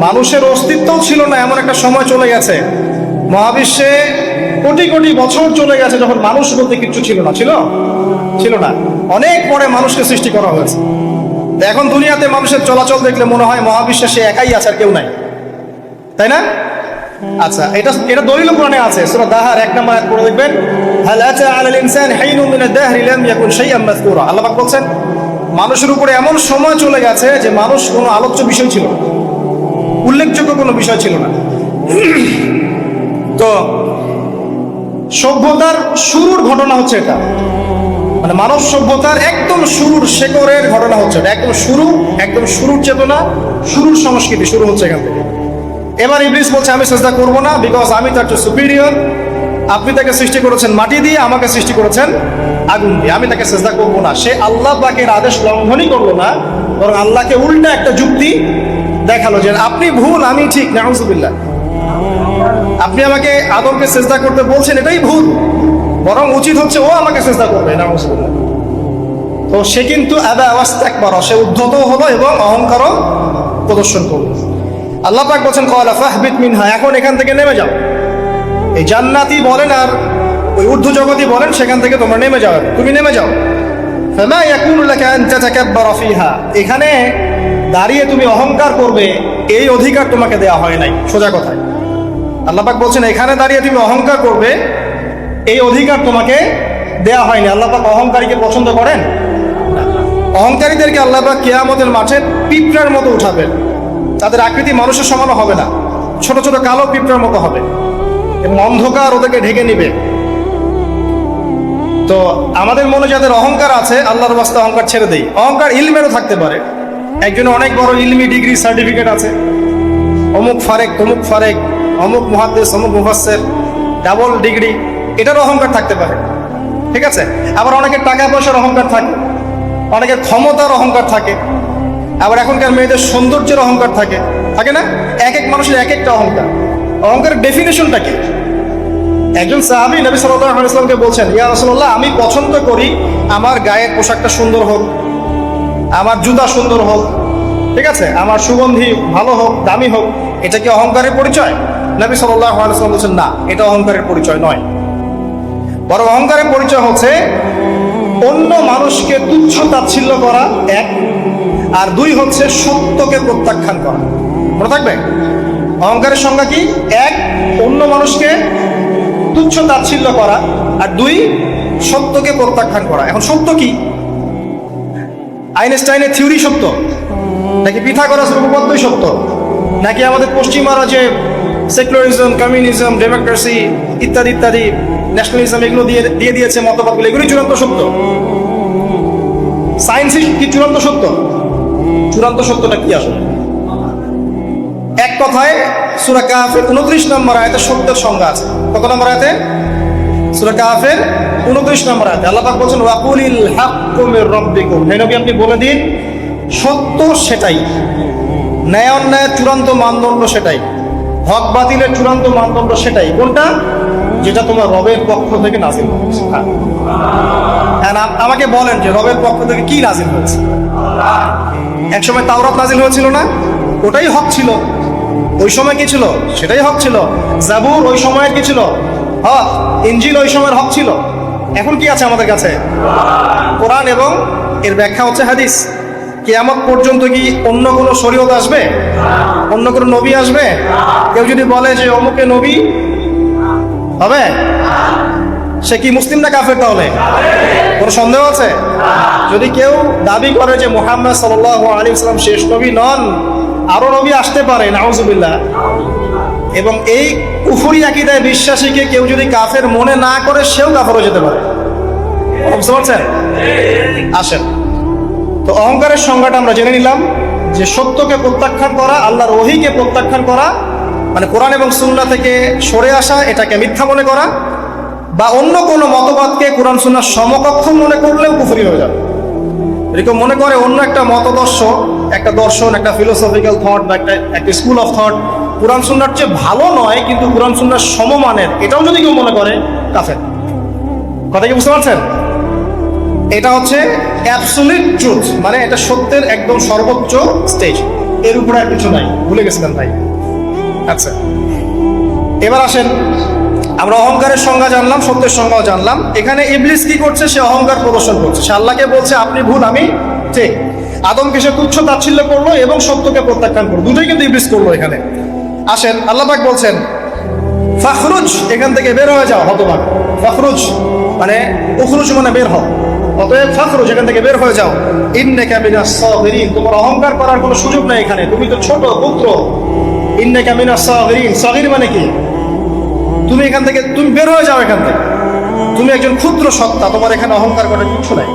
মানুষের অস্তিত্বও ছিল না, এমন একটা সময় চলে গেছে। মহাবিশ্বে কোটি কোটি বছর চলে গেছে যখন মানুষ বলতে কিচ্ছু ছিল না, ছিল? ছিল না। অনেক পরে মানুষকে সৃষ্টি করা হয়েছে। এখন দুনিয়াতে মানুষের চলাচল দেখলে মনে হয় মহাবিশ্বে সে একাই আছে আর কেউ নাই। তাই না? আচ্ছা এটা এটা দলিল কোরআনে আছে, সূরা দাহার এক নম্বর আয়াত পড়ে দেখবেন। হাল আতা আলাল ইনসান হাইনুম মিন আদ-দাহরি লাম ইয়াকুন শাইআন মাযকুরা। আল্লাহ পাক বলছেন, মানুষের উপরে এমন সময় চলে গেছে যে মানুষ কোনো আলোচ্য বিষয় ছিল না। উল্লেখযোগ্য কোনো বিষয় ছিল না। তো সভ্যতার শুরুর ঘটনা হচ্ছে এটা। মানে মানব সভ্যতার একদম শুরুর শেকরের ঘটনা হচ্ছে এটা। একদম শুরু, একদম শুরুর চেতনা, শুরুর সংস্কৃতি শুরু হচ্ছে এখান থেকে। এবার ইবলিস বলছে, আমি চেষ্টা করব না বিকজ আমি তার সুপিরিয়র আপনি তাকে সৃষ্টি করেছেন মাটি দিয়ে, আমাকে সৃষ্টি করেছেন আগুন দিয়ে। আমি তাকে চেষ্টা করব না। সে আল্লাহ পাকের আদেশ লঙ্ঘনই করল না, বরং আল্লাহকে উল্টা একটা যুক্তি দেখাল যে আপনি ভুল, আমি ঠিক, নাউজুবিল্লাহ। আপনি আমাকে আদমকে চেষ্টা করতে বলছেন, এটাই ভুল। বরং উচিত হচ্ছে ও আমাকে চেষ্টা করবে, নাউজুবিল্লাহ। তো সে কিন্তু আদা আওয়াজ ত্যাগ সে উদ্ধত হলো এবং অহংকারও প্রদর্শন করল। আল্লাহ পাক বলছেন কলা ফাহবিত মিনহা এখন এখান থেকে নেমে যাও। এই জান্নাতি বলেন আর ওই ঊর্ধ্ব জগতই বলেন, সেখান থেকে তোমরা নেমে যাও। তুমি নেমে যাও। ফামা ইয়াকুনু লাকা আন তাতাকাব্বারা ফিহা। এখানে দাঁড়িয়ে তুমি অহংকার করবে, এই অধিকার তোমাকে দেওয়া হয় নাই। সোজা কথায়। আল্লাহ পাক বলছেন, এখানে দাঁড়িয়ে তুমি অহংকার করবে, এই অধিকার তোমাকে দেয়া হয়নি। আল্লাহ পাক অহংকারীকে পছন্দ করেন? অহংকারীদেরকে আল্লাহ পাক কেয়ামতের মাঠে পিঁপড়ার মতো উঠাবেন। তাদের আকৃতি মানুষের সমানও হবে না। ছোট ছোট কালো পিঁপড়ার মতো হবে। এবং অন্ধকার ওদেরকে ঢেকে নিবে। তো আমাদের মনে যাদের অহংকার আছে, আল্লাহর বাস্তে অহংকার ছেড়ে দেই। অহংকার ইলমেরও থাকতে পারে। একজনের অনেক বড় ইলমি ডিগ্রি সার্টিফিকেট আছে। অমুক ফারেক, তমুক ফারেক, অমুক মহাদেশ অমুক মুফাসের ডাবল ডিগ্রি, এটার অহংকার থাকতে পারে। ঠিক আছে? আবার অনেকের টাকা পয়সার অহংকার থাকে, অনেকের ক্ষমতার অহংকার থাকে, আবার এখনকার মেয়েদের সৌন্দর্যের অহংকার থাকে। থাকে না? এক এক মানুষের এক একটা অহংকার। অহংকারের ডেফিনেশনটা কি? একজন সাহাবি নবী সাল্লাল্লাহু আলাইহি সাল্লামকে বলছেন, ইয়া রাসূলুল্লাহ, আমি পছন্দ করি, আমার গায়ের পোশাকটা সুন্দর হোক আমার জুতা সুন্দর হোক, ঠিক আছে? আমার সুগন্ধি ভালো হোক, দামি হোক, এটা কি অহংকারের পরিচয়? নবী সাল্লাল্লাহু আলাইহি সাল্লাম বলছেন, না, এটা অহংকারের পরিচয় নয়। বরং অহংকারের পরিচয় হচ্ছে অন্য মানুষকে তুচ্ছ তাচ্ছিল্য করা, এক, আর দুই হচ্ছে সত্যকে প্রত্যাখ্যান করা। মনে থাকবে? অহংকারের সংজ্ঞা কি? এক, অন্য মানুষকে তুচ্ছ তাচ্ছিল্য করা, আর দুই, সত্যকে প্রত্যাখ্যান করা। এখন সত্য কি? আইনস্টাইনের থিওরি সত্য? নাকি পিথাগোরাসের উপপাদ্যই সত্য? নাকি আমাদের পশ্চিমারা যে সেকুলারিজম, কমিউনিজম, ডেমোক্রেসি ইত্যাদি ইত্যাদি, ন্যাশনালিজম এগুলো দিয়ে দিয়ে দিয়েছে মতবাদগুলো, এগুলোই চূড়ান্ত সত্য? সায়েন্সই কি চূড়ান্ত সত্য? চূড়ান্ত সত্যটা কি আসলে? এক কথায়, সুরা কাফের উনত্রিশ নম্বর আয়তে সত্যের সংজ্ঞা আছে। কত নম্বর আয়তে? সুরা কাফের উনত্রিশ নম্বর আয়তে আল্লাহ পাক বলছেন ওয়াকুলিল হাক্কু মির রাব্বিকুম। হে নবী আপনি বলে দিন সত্য সেটাই। ন্যায় অন্যায়ের চূড়ান্ত মানদণ্ড সেটাই। হক বাতিলের চূড়ান্ত মানদণ্ড সেটাই। কোনটা? যেটা তোমার রবের পক্ষ থেকে নাজিল হয়েছে। হ্যাঁ। হ্যাঁ, আমাকে বলেন যে রবের পক্ষ থেকে কি নাজিল হয়েছে। একসময় তাওরাত নাজিল হয়েছিল না? ওটাই হক ছিল। ওই সময় কি ছিল? সেটাই হক ছিল। জাবুর ওই সময়ের কি ছিল? হক ইঞ্জিল ওই সময়ের হক ছিল। এখন কি আছে আমাদের কাছে? কোরআন এবং এর ব্যাখ্যা হচ্ছে হাদিস। কিয়ামত পর্যন্ত কি অন্য কোনো শরীয়ত আসবে? অন্য কোনো নবী আসবে? কেউ যদি বলে যে অমুকে নবী, হবে? সে কি মুসলিম না কাফের তাহলে? কোনো সন্দেহ আছে? যদি কেউ দাবি করে যে মোহাম্মদ সাল্লাহ আলী ইসলাম শেষ নবী নন, আরও নবী আসতে পারে, নাউজুবিল্লাহ। এবং এই কুফুরি আকিদায় বিশ্বাসীকে কেউ যদি কাফের মনে না করে, সেও কাফের হয়ে যেতে পারে। বুঝতে পারছেন? আসেন। তো অহংকারের সংজ্ঞাটা আমরা জেনে নিলাম যে সত্যকে প্রত্যাখ্যান করা, আল্লাহর ওহিকে প্রত্যাখ্যান করা মানে কোরআন এবং সুন্না থেকে সরে আসা, এটাকে মিথ্যা মনে করা, বা অন্য কোনো মতবাদকে কোরআন সুন্নার সমকক্ষ মনে করলেও কুফরি হয়ে যাবে। এরকম মনে করে অন্য একটা মতদর্শ, একটা দর্শন, একটা ফিলোসফিক্যাল থট বা একটা একটা স্কুল অফ থট কোরআন সুন্নার চেয়ে ভালো নয়, কিন্তু কোরআন সুন্নার সমমানের। এটাও যদি কেউ মনে করে, কাফের। কথা কি বুঝতে পারছেন? এটা হচ্ছে অ্যাবসুলিট ট্রুথ মানে এটা সত্যের একদম সর্বোচ্চ স্টেজের উপরে আর কিছু নাই, ভুলে গেছিলেন ভাই। আচ্ছা। এবার আসেন, আমরা অহংকারের সংজ্ঞা জানলাম, সত্যের সংজ্ঞাও জানলাম। এখানে ইবলিস কি করছে? সে অহংকার প্রদর্শন করছে। সে আল্লাহকে বলছে, আপনি ভুল, আমি ঠিক। আদমকে সে তুচ্ছ তাচ্ছিল্য করল এবং সত্যকে প্রত্যাখ্যান করল। দুটোই কিন্তু ইবলিস করল এখানে। আসেন, আল্লাহ পাক বলছেন, ফাখরুজ, এখান থেকে বের হয়ে যাও হতবাক ফাখরুজ মানে উখরুজ মানে বের হও। অতএব ফাখরুজ, এখান থেকে বের হয়ে যাও। ইন্নেকা মিনাস সাগিরিন, তোমার অহংকার করার কোনো সুযোগ নাই এখানে। তুমি তো ছোট, পুত্র। ইন্নেকা মিনাস সাগিরিন, সাগির মানে কি? তুমি এখান থেকে, তুমি বের হয়ে যাও এখান থেকে। তুমি একজন ক্ষুদ্র সত্তা, তোমার এখানে অহংকার করার কিছু নাই।